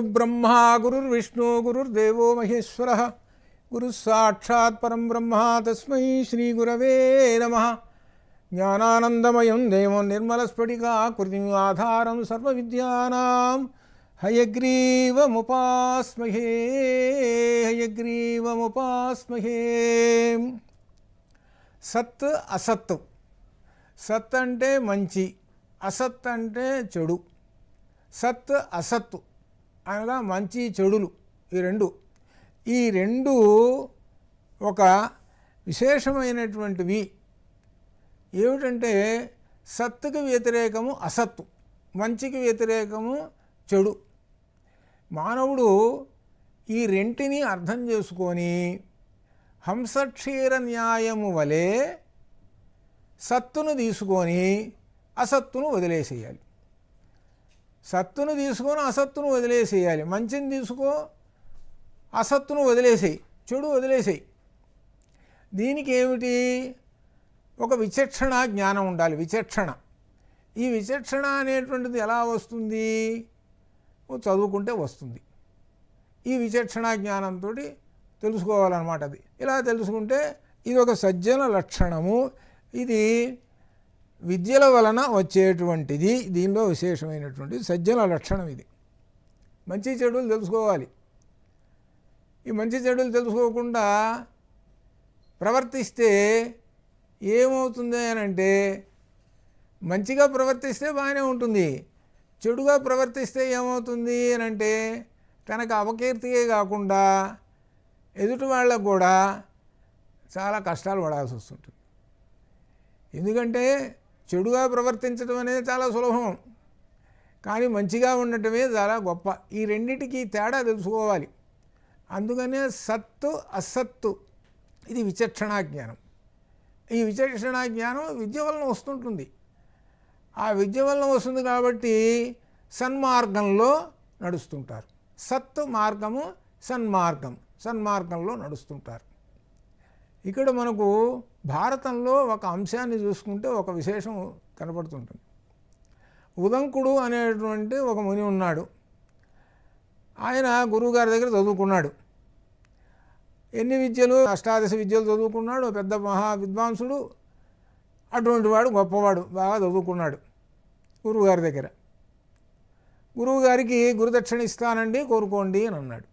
గురుర్బ్రహ్మా గురుర్విష్ణు గురుర్దేవో మహేశ్వర గురుస్సాక్షాత్ పరం బ్రహ్మ తస్మై శ్రీగురవే నమ జ్ఞానానందమయం దేవం నిర్మలస్ఫటికాకృతిం ఆధారం సర్వవిద్యానాం హయగ్రీవముపాస్మహే హయగ్రీవముపాస్మహే సత్ అసత్ సత్ అంటే మంచి అసత్ అంటే చెడు। సత్ అసత్తు అనగా మంచి చెడులు ఈ రెండు. ఈ రెండు ఒక విశేషమైనటువంటివి. ఏమిటంటే సత్తుకి వ్యతిరేకము అసత్తు మంచికి వ్యతిరేకము చెడు. మానవుడు ఈ రెంటిని అర్థం చేసుకొని హంసక్షీర న్యాయము వలె సత్తును తీసుకొని అసత్తును వదిలేసేయాలి. సత్తును తీసుకొని అసత్తును వదిలేసేయాలి. మంచిని తీసుకో అసత్తును వదిలేసేయి చెడు వదిలేసేయి. దీనికి ఏమిటి? ఒక విచక్షణ జ్ఞానం ఉండాలి విచక్షణ. ఈ విచక్షణ అనేటువంటిది ఎలా వస్తుంది? చదువుకుంటే వస్తుంది. ఈ విచక్షణ జ్ఞానంతో తెలుసుకోవాలన్నమాట అది. ఇలా తెలుసుకుంటే ఇది ఒక సజ్జన లక్షణము. ఇది విద్యల వలన వచ్చేటువంటిది దీనిలో విశేషమైనటువంటి సజ్జల లక్షణం ఇది. మంచి చెడులు తెలుసుకోవాలి. ఈ మంచి చెడులు తెలుసుకోకుండా ప్రవర్తిస్తే ఏమవుతుంది అని అంటే మంచిగా ప్రవర్తిస్తే బాగానే ఉంటుంది. చెడుగా ప్రవర్తిస్తే ఏమవుతుంది అని అంటే తనకు అపకీర్తియే కాకుండా ఎదుటి వాళ్ళకు కూడా చాలా కష్టాలు పడాల్సి వస్తుంటుంది. ఎందుకంటే చెడుగా ప్రవర్తించడం అనేది చాలా సులభం. కానీ మంచిగా ఉండటమే చాలా గొప్ప. ఈ రెండిటికి తేడా తెలుసుకోవాలి. అందుకనే సత్తు అసత్తు ఇది విచక్షణా జ్ఞానం. ఈ విచక్షణా జ్ఞానం విద్య వలన వస్తుంటుంది. ఆ విద్య వలన వస్తుంది కాబట్టి సన్మార్గంలో నడుస్తుంటారు. సత్తు మార్గము సన్మార్గం సన్మార్గంలో నడుస్తుంటారు. ఇక్కడ మనకు భారతంలో ఒక అంశాన్ని చూసుకుంటే ఒక విశేషం కనపడుతుంటుంది. ఉదంకుడు అనేటువంటి ఒక ముని ఉన్నాడు. ఆయన గురువుగారి దగ్గర చదువుకున్నాడు. ఎన్ని విద్యలు అష్టాదశ విద్యలు చదువుకున్నాడు. పెద్ద మహా విద్వాంసుడు. అటువంటి వాడు గొప్పవాడు బాగా చదువుకున్నాడు గురువుగారి దగ్గర. గురువుగారికి గురుదక్షిణ ఇస్తానండి కోరుకోండి అని అన్నాడు.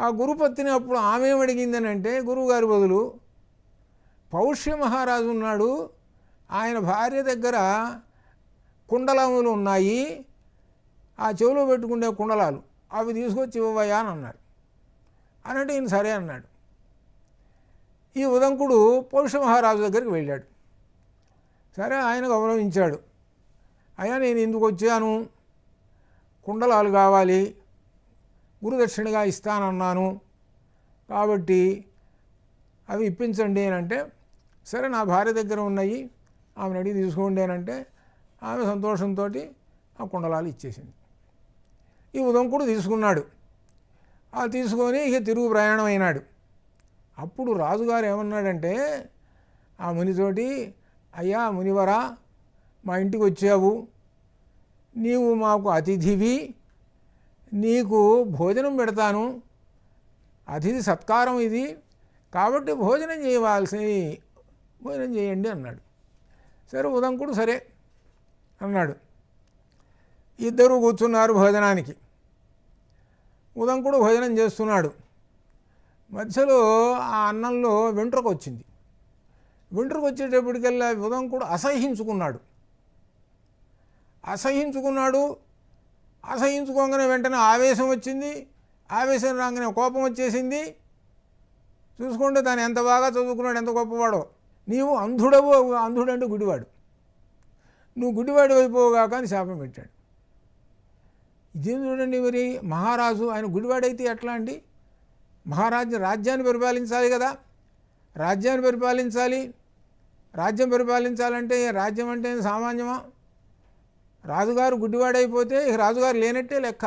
ఆ గురుపత్తిని అప్పుడు ఆమె అడిగిందని అంటే గురువుగారి బదులు పౌష్య మహారాజు ఉన్నాడు. ఆయన భార్య దగ్గర కుండలములు ఉన్నాయి. ఆ చెవిలో పెట్టుకునే కుండలాలు. అవి తీసుకొచ్చి ఇవ్వయా అని అన్నాడు. అనంటే ఈయన సరే అన్నాడు. ఈ ఉదంకుడు పౌరుష మహారాజు దగ్గరికి వెళ్ళాడు. సరే ఆయన గౌరవించాడు. అయ్యా నేను ఎందుకు వచ్చాను. కుండలాలు కావాలి. గురుదక్షిణగా ఇస్తానన్నాను. కాబట్టి అవి ఇప్పించండి అని అంటే సరే నా భార్య దగ్గర ఉన్నాయి ఆమెను అడిగి తీసుకోండి అని అంటే ఆమె సంతోషంతో ఆ కుండలాలు ఇచ్చేసింది. ఈ ఉదంకుడు తీసుకున్నాడు. ఆ తీసుకొని ఇక తిరుగు ప్రయాణం అయినాడు. అప్పుడు రాజుగారు ఏమన్నాడంటే ఆ మునితోటి అయ్యా మునివరా మా ఇంటికి వచ్చావు. నీవు మాకు అతిథివి. నీకు భోజనం పెడతాను. అతిథి సత్కారం ఇది. కాబట్టి భోజనం చేయవలసి భోజనం చేయండి అన్నాడు. సరే ఉదంకుడు సరే అన్నాడు. ఇద్దరు కూర్చున్నారు భోజనానికి. ఉదంకుడు భోజనం చేస్తున్నాడు. మధ్యలో ఆ అన్నంలో వెంట్రుక వచ్చింది. వెంట్రుకు వచ్చేటప్పటికల్లా ఉదంకుడు అసహించుకున్నాడు. అసహించుకున్నాడు. అసహించుకోగానే వెంటనే ఆవేశం వచ్చింది. ఆవేశం రాగానే కోపం వచ్చేసింది. చూసుకుంటే తను ఎంత బాగా చదువుకున్నాడు ఎంత గొప్పవాడో. నీవు అంధుడవు అంధుడంటే గుడివాడు. నువ్వు గుడివాడు అయిపోగాక అని శాపం పెట్టాడు. ఇదేం చూడండి మరి? మహారాజు ఆయన గుడివాడైతే ఎట్లా అండి? మహారాజు రాజ్యాన్ని పరిపాలించాలి కదా. రాజ్యాన్ని పరిపాలించాలి. రాజ్యం పరిపాలించాలంటే రాజ్యం అంటే సామాన్యమా? రాజుగారు గుడ్డివాడైపోతే రాజుగారు లేనట్టే లెక్క.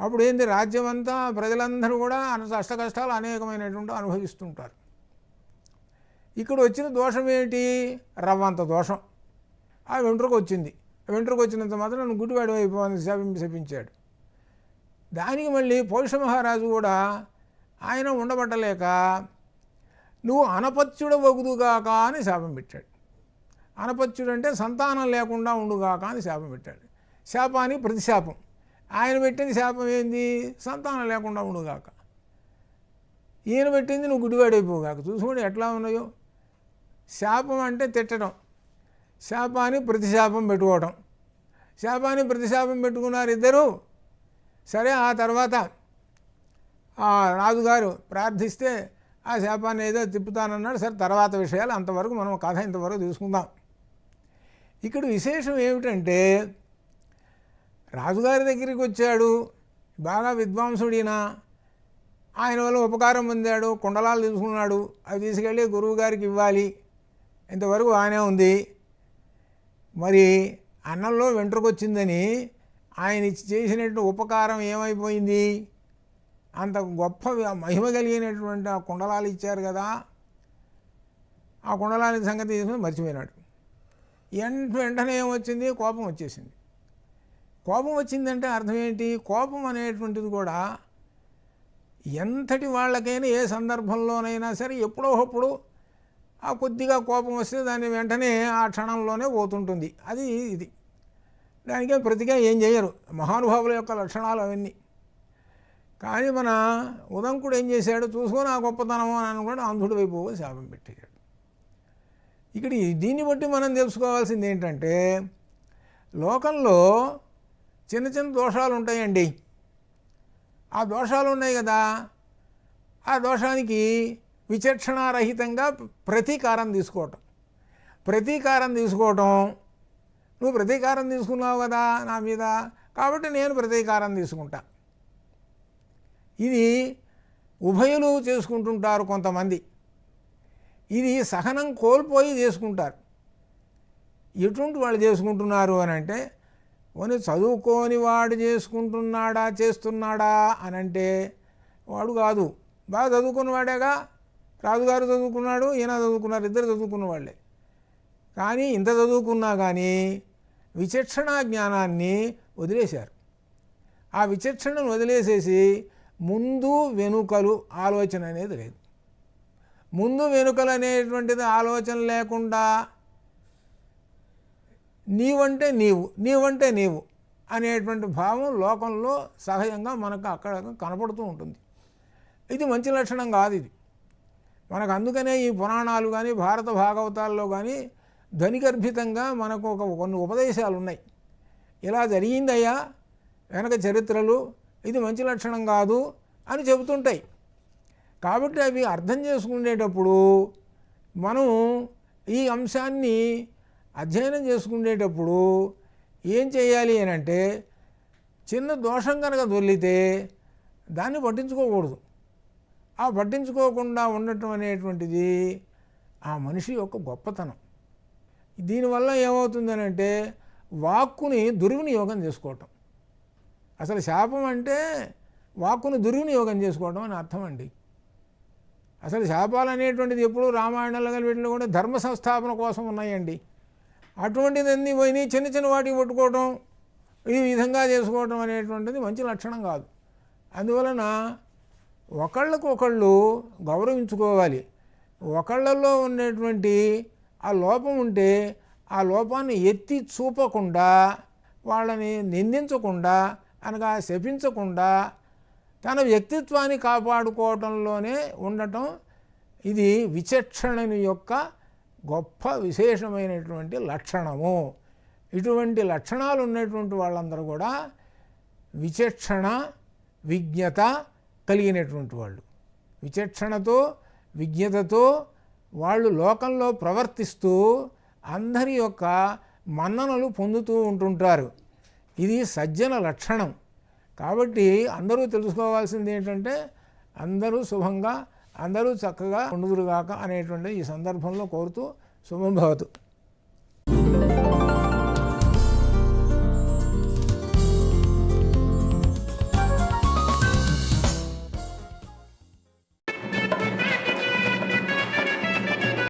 అప్పుడు ఏంది? రాజ్యం అంతా ప్రజలందరూ కూడా అష్ట కష్టాలు అనేకమైనటువంటి అనుభవిస్తుంటారు. ఇక్కడ వచ్చిన దోషం ఏమిటి? రవ్వంత దోషం. ఆ వెంట్రుకు వచ్చింది. వెంట్రుకు వచ్చినంత మాత్రం నన్ను గుడ్డివాడు శాపం శపించాడు. దానికి మళ్ళీ పౌరుష మహారాజు కూడా ఆయన ఉండబట్టలేక నువ్వు అనపత్యుడు వగుదుగాక అని శాపం పెట్టాడు. అనపత్యుడు అంటే సంతానం లేకుండా ఉండుగాక అని శాపం పెట్టాడు. శాపానికి ప్రతిశాపం. ఆయన పెట్టిన శాపం ఏంది? సంతానం లేకుండా ఉండుగాక. ఈయన పెట్టింది నువ్వు గుడివాడైపోగాక చూసుకోండి ఎట్లా ఉన్నాయో. శాపం అంటే తిట్టడం. శాపాన్ని ప్రతిశాపం పెట్టుకోవటం. శాపాన్ని ప్రతిశాపం పెట్టుకున్నారు ఇద్దరు. సరే ఆ తర్వాత ఆ రాజుగారు ప్రార్థిస్తే ఆ శాపాన్ని ఏదో తిప్పుతానన్నాడు. సరే తర్వాత విషయాలు అంతవరకు మనం కథ ఇంతవరకు తీసుకుందాం ఇక్కడ విశేషం ఏమిటంటే రాజుగారి దగ్గరికి వచ్చాడు. బాగా విద్వాంసుడినా ఆయన వల్ల ఉపకారం పొందాడు. కుండలాలు తీసుకున్నాడు. అవి తీసుకెళ్ళి గురువు గారికి ఇవ్వాలి. ఇంతవరకు బాగానే ఉంది. మరి అన్నంలో వెంట్రుకొచ్చిందని ఆయన చేసినట్టు ఉపకారం ఏమైపోయింది? అంత గొప్ప మహిమ కలిగినటువంటి ఆ కుండలాలు ఇచ్చారు కదా. ఆ కుండలాల సంగతి తీసుకుని మర్చిపోయినాడు. ఎంత వెంటనే ఏమొచ్చింది? కోపం వచ్చేసింది. కోపం వచ్చిందంటే అర్థం ఏంటి? కోపం అనేటువంటిది కూడా ఎంతటి వాళ్ళకైనా ఏ సందర్భంలోనైనా సరే ఎప్పుడో ఒకప్పుడు ఆ కొద్దిగా కోపం వస్తే దాన్ని వెంటనే ఆ క్షణంలోనే పోతుంటుంది. అది ఇది. దానికే ప్రతిగా ఏం చేయరు. మహానుభావుల యొక్క లక్షణాలు అవన్నీ. కానీ మన ఉదంకుడు ఏం చేశాడు? చూసుకొని ఆ గొప్పతనం అని అనుకుంటే అంధుడు వైపు శాపం పెట్టాడు ఇక్కడ దీన్ని బట్టి మనం తెలుసుకోవాల్సింది ఏంటంటే లోకంలో చిన్న చిన్న దోషాలు ఉంటాయండి. ఆ దోషాలు ఉన్నాయి కదా? ఆ దోషానికి విచక్షణారహితంగా ప్రతీకారం తీసుకోవటం. ప్రతీకారం తీసుకోవటం నువ్వు ప్రతీకారం తీసుకున్నావు కదా నా మీద కాబట్టి నేను ప్రతీకారం తీసుకుంటా. ఇది ఉభయులు చేసుకుంటుంటారు కొంతమంది. ఇది సహనం కోల్పోయి చేసుకుంటారు. ఎటువంటి వాళ్ళు చేసుకుంటున్నారు అని అంటే పోనీ చదువుకోని వాడు చేసుకుంటున్నాడా చేస్తున్నాడా అని అంటే వాడు కాదు బాగా చదువుకున్నవాడేగా రాజుగారు చదువుకున్నాడు ఈయన చదువుకున్నారు ఇద్దరు చదువుకున్న వాళ్ళే. కానీ ఇంత చదువుకున్నా కానీ విచక్షణా జ్ఞానాన్ని వదిలేశారు. ఆ విచక్షణను వదిలేసేసి ముందు వెనుకలు ఆలోచన అనేది లేదు. ముందు వెనుకలు అనేటువంటిది ఆలోచన లేకుండా నీవంటే నీవు నీవంటే నీవు అనేటువంటి భావం లోకంలో సహజంగా మనకు అక్కడ కనపడుతూ ఉంటుంది. ఇది మంచి లక్షణం కాదు ఇది. మనకు అందుకనే ఈ పురాణాలు కానీ భారత భాగవతాల్లో కానీ ధ్వనిగర్భితంగా మనకు ఒక కొన్ని ఉపదేశాలు ఉన్నాయి ఇలా జరిగిందయ్యా వెనక చరిత్రలు ఇది మంచి లక్షణం కాదు అని చెబుతుంటాయి. కాబట్టి అవి అర్థం చేసుకునేటప్పుడు మనం ఈ అంశాన్ని అధ్యయనం చేసుకునేటప్పుడు ఏం చేయాలి అని అంటే చిన్న దోషం కనుక దొల్లితే దాన్ని పట్టించుకోకూడదు. ఆ పట్టించుకోకుండా ఉండటం అనేటువంటిది ఆ మనిషి యొక్క గొప్పతనం. దీనివల్ల ఏమవుతుందనంటే వాక్కుని దుర్వినియోగం చేసుకోవటం. అసలు శాపం అంటే వాక్కుని దుర్వినియోగం చేసుకోవడం అని అర్థం అండి. అసలు శాపాలు అనేటువంటిది ఎప్పుడు రామాయణంలో కానీ వీటిలో కూడా ధర్మ సంస్థాపన కోసం ఉన్నాయండి. అటువంటిది అన్నీ పోయినాయి చిన్న చిన్న వాటికి పట్టుకోవడం ఈ విధంగా చేసుకోవడం అనేటువంటిది మంచి లక్షణం కాదు. అందువలన ఒకళ్ళకు ఒకళ్ళు గౌరవించుకోవాలి. ఒకళ్ళల్లో ఉన్నటువంటి ఆ లోపం ఉంటే ఆ లోపాన్ని ఎత్తి చూపకుండా వాళ్ళని నిందించకుండా అనగా శపించకుండా తన వ్యక్తిత్వాన్ని కాపాడుకోవటంలోనే ఉండటం ఇది విచక్షణని యొక్క గొప్ప విశేషమైనటువంటి లక్షణము. ఇటువంటి లక్షణాలు ఉన్నటువంటి వాళ్ళందరూ కూడా విచక్షణ విజ్ఞత కలిగినటువంటి వాళ్ళు. విచక్షణతో విజ్ఞతతో వాళ్ళు లోకంలో ప్రవర్తిస్తూ అందరి యొక్క మన్ననలు పొందుతూ ఉంటుంటారు. ఇది సజ్జన లక్షణం. కాబట్టి అందరూ తెలుసుకోవాల్సింది ఏంటంటే అందరూ శుభంగా అందరూ చక్కగా ఉండుదురుగాక అనేటువంటి ఈ సందర్భంలో కోరుతూ శుభం భవతు.